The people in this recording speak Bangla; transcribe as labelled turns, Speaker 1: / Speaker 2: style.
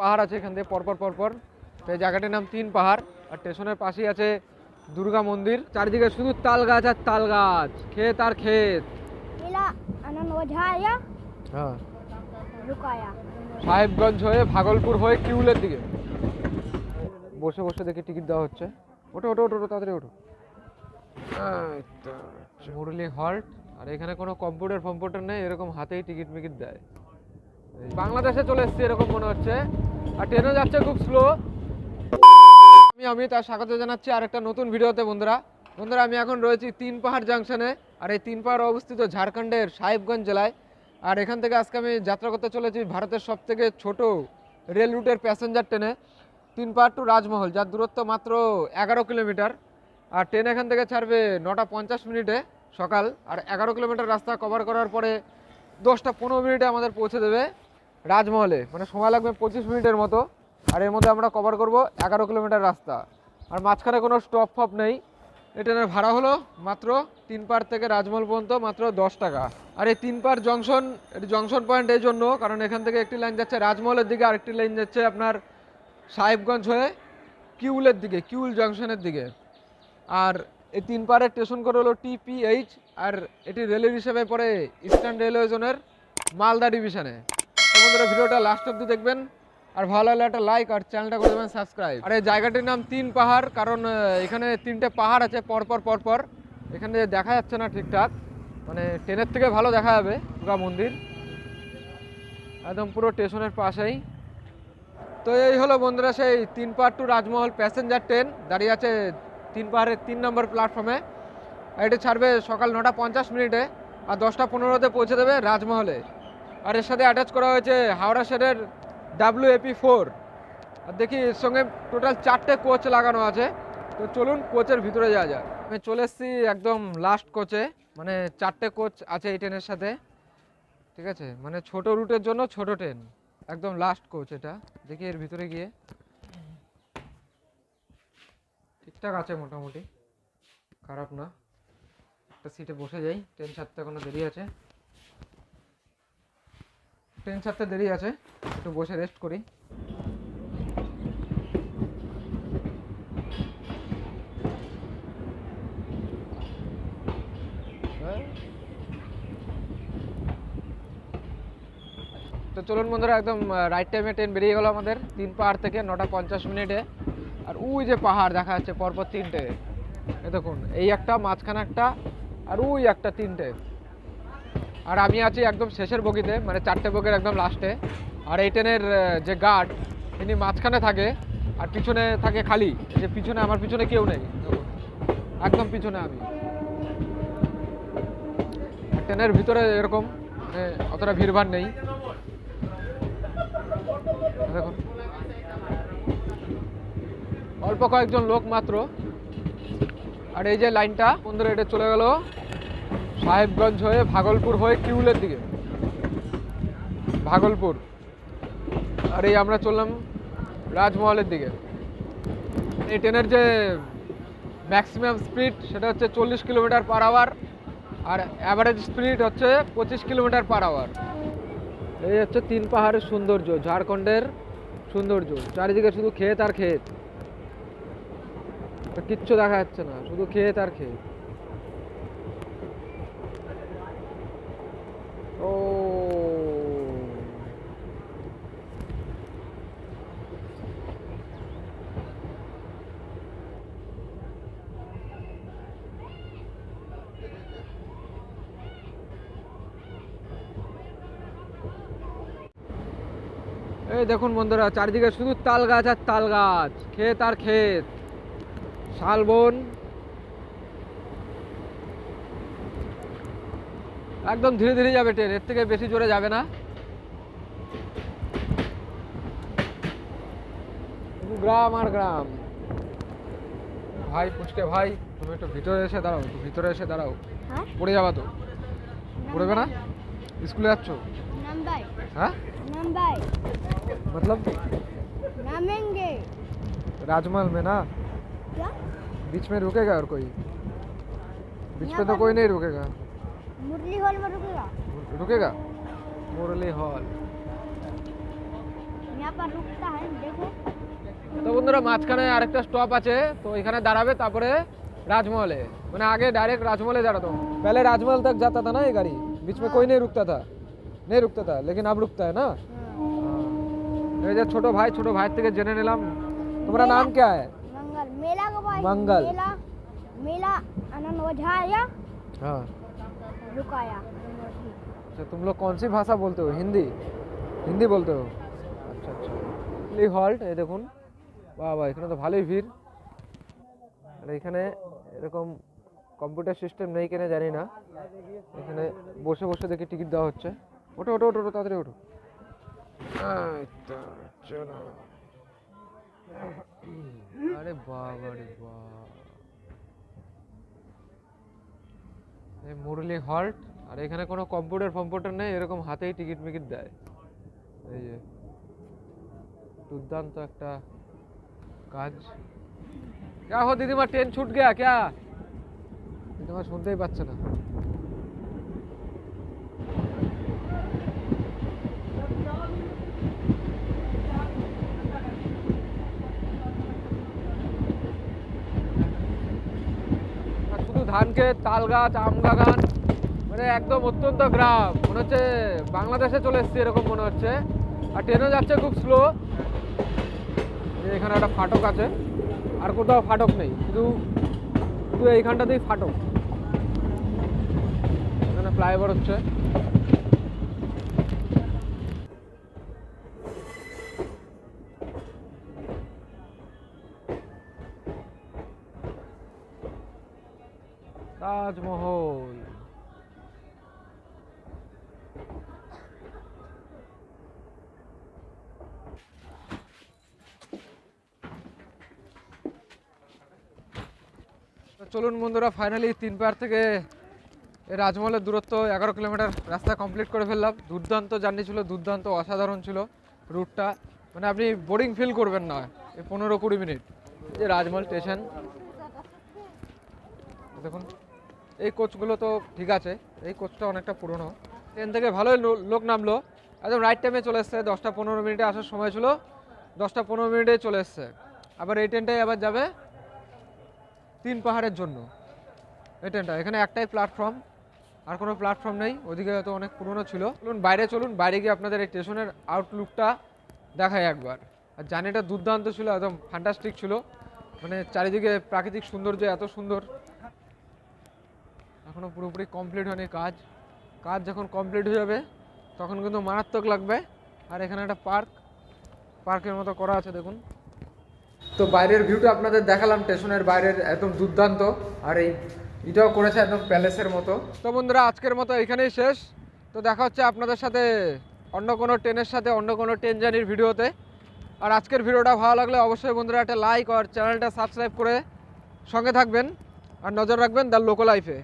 Speaker 1: পাহাড় আছে এখান থেকে পরপর পরপর এই জায়গাটির নাম তিন পাহাড়। আর স্টেশনের পাশেই আছে দুর্গা মন্দির। চারিদিকে শুধু তাল গাছ আর তাল গাছ ক্ষেত আর ক্ষেত। হ্যাঁ। সাহেবগঞ্জ হয়ে ভাগলপুর হয়ে কিউলের দিকে। বসে বসে দেখে টিকিট দেওয়া হচ্ছে। ওটো ওটো ওটো তাড়াতাড়ি ওটো আচ্ছা, মুরলি হল্ট। আর এখানে কোনো কম্পিউটার ফম্পিউটার নেই এরকম হাতেই টিকিট মিকিট দেয়। বাংলাদেশে চলে এসছে এরকম মনে হচ্ছে। আর ট্রেনও যাচ্ছে খুব স্লো আমি আমি তার স্বাগত জানাচ্ছি আর একটা নতুন ভিডিওতে বন্ধুরা। বন্ধুরা, আমি এখন রয়েছি তিন পাহাড় জাংশনে আর এই তিন পাহাড় অবস্থিত ঝাড়খণ্ডের সাহেবগঞ্জ জেলায়। আর এখান থেকে আজকে আমি যাত্রা করতে চলেছি ভারতের সব থেকে ছোট রেল রুটের প্যাসেঞ্জার ট্রেনে তিন পাহাড় টু রাজমহল, যার দূরত্ব মাত্র এগারো কিলোমিটার। আর ট্রেন এখান থেকে ছাড়বে নটা পঞ্চাশ মিনিটে সকাল। আর এগারো কিলোমিটার রাস্তা কভার করার পরে দশটা পনেরো মিনিটে আমাদের পৌঁছে দেবে। রাজমহলে মানে সময় লাগবে পঁচিশ মিনিটের মতো, আর এর মধ্যে আমরা কভার করব এগারো কিলোমিটার রাস্তা। আর মাঝখানে কোনো স্টপ ফপ নেই। এই ট্রেনের ভাড়া হলো মাত্র তিন পার থেকে রাজমহল পর্যন্ত মাত্র দশ টাকা। আর এই তিন পার জংশন এটি জংশন পয়েন্ট এই জন্য, কারণ এখান থেকে একটি লাইন যাচ্ছে রাজমহলের দিকে, আরেকটি লাইন যাচ্ছে আপনার সাহেবগঞ্জ হয়ে কিউলের দিকে, কিউল জংশনের দিকে। আর এই তিন পাড়ের স্টেশন কোড হলো টিপিএইচ আর এটি রেলের হিসেবে পড়ে ইস্টার্ন রেলওয়ে জোনের মালদা ডিভিশনে বন্ধুরা ভিডিওটা লাস্ট অব্দি দেখবেন। আর ভালো লাগলে একটা লাইক আর চ্যানেলটা করে দেবেন সাবস্ক্রাইব আর এই জায়গাটির নাম তিন পাহাড়, কারণ এখানে তিনটে পাহাড় আছে, পরপর পরপর। এখানে দেখা যাচ্ছে না ঠিকঠাক। মানে ট্রেনের থেকে ভালো দেখা যাবে, দুর্গা মন্দির। একদম পুরো স্টেশনের পাশেই। তো এই হলো বন্ধুরা সেই তিন পাহাড় টু রাজমহল প্যাসেঞ্জার ট্রেন দাঁড়িয়ে আছে তিন পাহাড়ের তিন নম্বর প্ল্যাটফর্মে এটা ছাড়বে সকাল নটা পঞ্চাশ মিনিটে, আর দশটা পনেরোতে পৌঁছে দেবে রাজমহলে। আর এর সাথে অ্যাটাচ করা হয়েছে হাওড়া শেডের ডাব্লিউ এপি ফোর আর দেখি এর সঙ্গে টোটাল চারটে কোচ লাগানো আছে। তো চলুন কোচের ভিতরে যাওয়া যাক। আমি চলে এসেছি একদম লাস্ট কোচে মানে চারটে কোচ আছে এই ট্রেনের সাথে। ঠিক আছে? মানে ছোট রুটের জন্য ছোট ট্রেন একদম লাস্ট কোচ এটা। দেখি এর ভিতরে গিয়ে। ঠিকঠাক আছে মোটামুটি। খারাপ না। একটা সিটে বসে যাই। ট্রেন ছাড়তে এখনও দেরি আছে। ট্রেন ছাড়তে দেরি আছে, একটু বসে রেস্ট করি। তো চলুন বন্ধুরা, একদম রাইট টাইমে ট্রেন বেরিয়ে গেল আমাদের। তিন পাহাড় থেকে নটা পঞ্চাশ মিনিটে। আর ওই যে পাহাড়, দেখা যাচ্ছে পরপর তিনটে। এ দেখুন, এই একটা, মাঝখানে একটা, আর ওই একটা, তিনটে। আর আমি আছি একদম শেষের বগিতে মানে চারটে বগির একদম লাস্টে আর এই ট্রেনের যে গার্ড তিনি মাঝখানে থাকে, আর পিছনে থাকে খালি। যে পিছনে, আমার পিছনে কেউ নেই। একদম পিছনে আমি। ট্রেনের ভিতরে এরকম মানে অতটা ভিড়ভাড় নেই। অল্প কয়েকজন লোক মাত্র। আর এই যে লাইনটা বন্ধুরা, এটা চলে গেল। সাহেবগঞ্জ হয়ে ভাগলপুর হয়ে কিউলের দিকে। ভাগলপুর। আর এই আমরা চললাম রাজমহলের দিকে। এই ট্রেনের যে ম্যাক্সিমাম স্পিড সেটা হচ্ছে চল্লিশ কিলোমিটার পার আওয়ার আর অ্যাভারেজ স্পিড হচ্ছে পঁচিশ কিলোমিটার পার আওয়ার এই হচ্ছে তিন পাহাড়ের সৌন্দর্য, ঝাড়খণ্ডের সৌন্দর্য। চারিদিকে শুধু ক্ষেত আর ক্ষেত। কিচ্ছু দেখা যাচ্ছে না, শুধু ক্ষেত আর ক্ষেত। এই দেখুন বন্ধুরা চারিদিকে শুধু তাল গাছ আর তাল গাছ ক্ষেত আর ক্ষেত। শালবন একদম ধীরে ধীরে যাবে ট্রেন এর থেকে বেশি জোরে যাবে না। গ্রাম আর গ্রাম। ভাই পুচকে ভাই তুমি একটু ভিতরে এসে দাঁড়াও একটু ভিতরে এসে দাঁড়াও। পড়ে যাবা তো। পড়বে না? স্কুলে যাচ্ছ? হ্যাঁ? मतलब
Speaker 2: नामेंगे
Speaker 1: राजमहल में ना
Speaker 2: क्या
Speaker 1: बीच में रुकेगा और कोई बीच
Speaker 2: यहाँ
Speaker 1: में तो
Speaker 2: पर
Speaker 1: कोई नहीं रुकेगा
Speaker 2: मुरली हॉल में रुकेगा
Speaker 1: रुकेगा मुरली हॉल
Speaker 2: यहाँ पर रुकता है देखो
Speaker 1: তো বন্ধুরা মাঝখানে আরেকটা স্টপ আছে তো এখানে দাঁড়াবে তারপরে राजमहल है मैंने आगे डायरेक्ट राजमहल ही जा रहा था पहले राजमहल तक जाता था ना ये गाड़ी बीच में कोई नहीं रुकता था नहीं रुकता था लेकिन अब रुकता है ना এই যে ছোট ভাই ছোট ভাইয়ের থেকে জেনে নিলাম তোমার নাম क्या है
Speaker 2: मंगल मेला का भाई
Speaker 1: मंगल।
Speaker 2: मेला मेला आनंद वझाया
Speaker 1: हाँ
Speaker 2: रुकाया
Speaker 1: अच्छा तुम लोग कौन सी भाषा बोलते हो हिंदी হিন্দি বলতে हो আচ্ছা আচ্ছা এই হল্ট এই দেখুন বাহ বাহ এখানে তো ভালোই ভিড় আর এখানে এরকম কম্পিউটার সিস্টেম নেই কিনা জানি না এখানে বসে বসে দেখে টিকিট দেওয়া হচ্ছে ওটো ওটো ওটো ওটো তাড়াতাড়ি ওটো এই তো, চলো আরে বাবা রে বাবা এই মুরলি হল্ট আর এখানে কোনো কম্পিউটার ফম্পিউটার নেই এরকম হাতেই টিকিট মিকিট দেয় এই যে দুর্দান্ত একটা কাজ क्या हो दीदी ट्रेन छूट गया क्या দিদিমা শুনতেই পাচ্ছে না আর শুধু ধান ক্ষেত তাল গাছ আম বাগান মানে একদম অত্যন্ত গ্রাম। মনে হচ্ছে বাংলাদেশে চলে এসছে এরকম মনে হচ্ছে। আর ট্রেনও যাচ্ছে খুব স্লো এখানে একটা ফাটক আছে। আর কোথাও ফাটক নেই। শুধু শুধু এইখানটাতেই ফাটক। এখানে ফ্লাইওভার হচ্ছে। তাজমহল। চলুন বন্ধুরা ফাইনালি তিন পাহাড় থেকে রাজমহলের দূরত্ব, এগারো কিলোমিটার রাস্তা কমপ্লিট করে ফেললাম। দুর্দান্ত জার্নি ছিল, দুর্দান্ত অসাধারণ ছিল রুটটা মানে আপনি বোরিং ফিল করবেন না, এই পনেরো কুড়ি মিনিট। যে রাজমহল স্টেশন দেখুন। এই কোচগুলো তো ঠিক আছে, এই কোচটা অনেকটা পুরনো। ট্রেন থেকে ভালোই লোক নামলো। একদম রাইট টাইমে চলে এসছে, দশটা পনেরো মিনিটে আসার সময় ছিল। দশটা পনেরো মিনিটে চলে এসছে। আবার এই ট্রেনটাই আবার যাবে তিন পাহাড়ের জন্য। এই ট্রেনটা এখানে একটাই প্ল্যাটফর্ম আর কোনো প্ল্যাটফর্ম নেই। ওদিকে হয়তো অনেক পুরনো ছিল। চলুন বাইরে চলুন বাইরে গিয়ে আপনাদের এই স্টেশনের আউটলুকটা দেখাই একবার। আর জার্নিটা দুর্দান্ত ছিল, একদম ফ্যান্টাস্টিক ছিল। মানে চারিদিকে প্রাকৃতিক সৌন্দর্য এত সুন্দর। এখনও পুরোপুরি কমপ্লিট হয়নি কাজ। কাজ যখন কমপ্লিট হয়ে যাবে, তখন কিন্তু মারাত্মক লাগবে। আর এখানে একটা পার্ক পার্কের মতো করা আছে, দেখুন। তো বাইরের ভিউটা আপনাদের দেখালাম স্টেশনের বাইরের একদম দুর্দান্ত। আর এই এটাও করেছে একদম প্যালেসের মতো। তো বন্ধুরা, আজকের মতো এখানেই শেষ। তো দেখা হচ্ছে আপনাদের সাথে অন্য কোনো ট্রেনের সাথে, অন্য কোনো ট্রেন জার্নির ভিডিওতে। আর আজকের ভিডিওটা ভালো লাগলে অবশ্যই বন্ধুরা একটা লাইক আর চ্যানেলটা সাবস্ক্রাইব করে সঙ্গে থাকবেন। আর নজর রাখবেন দ্য লোকো লাইফে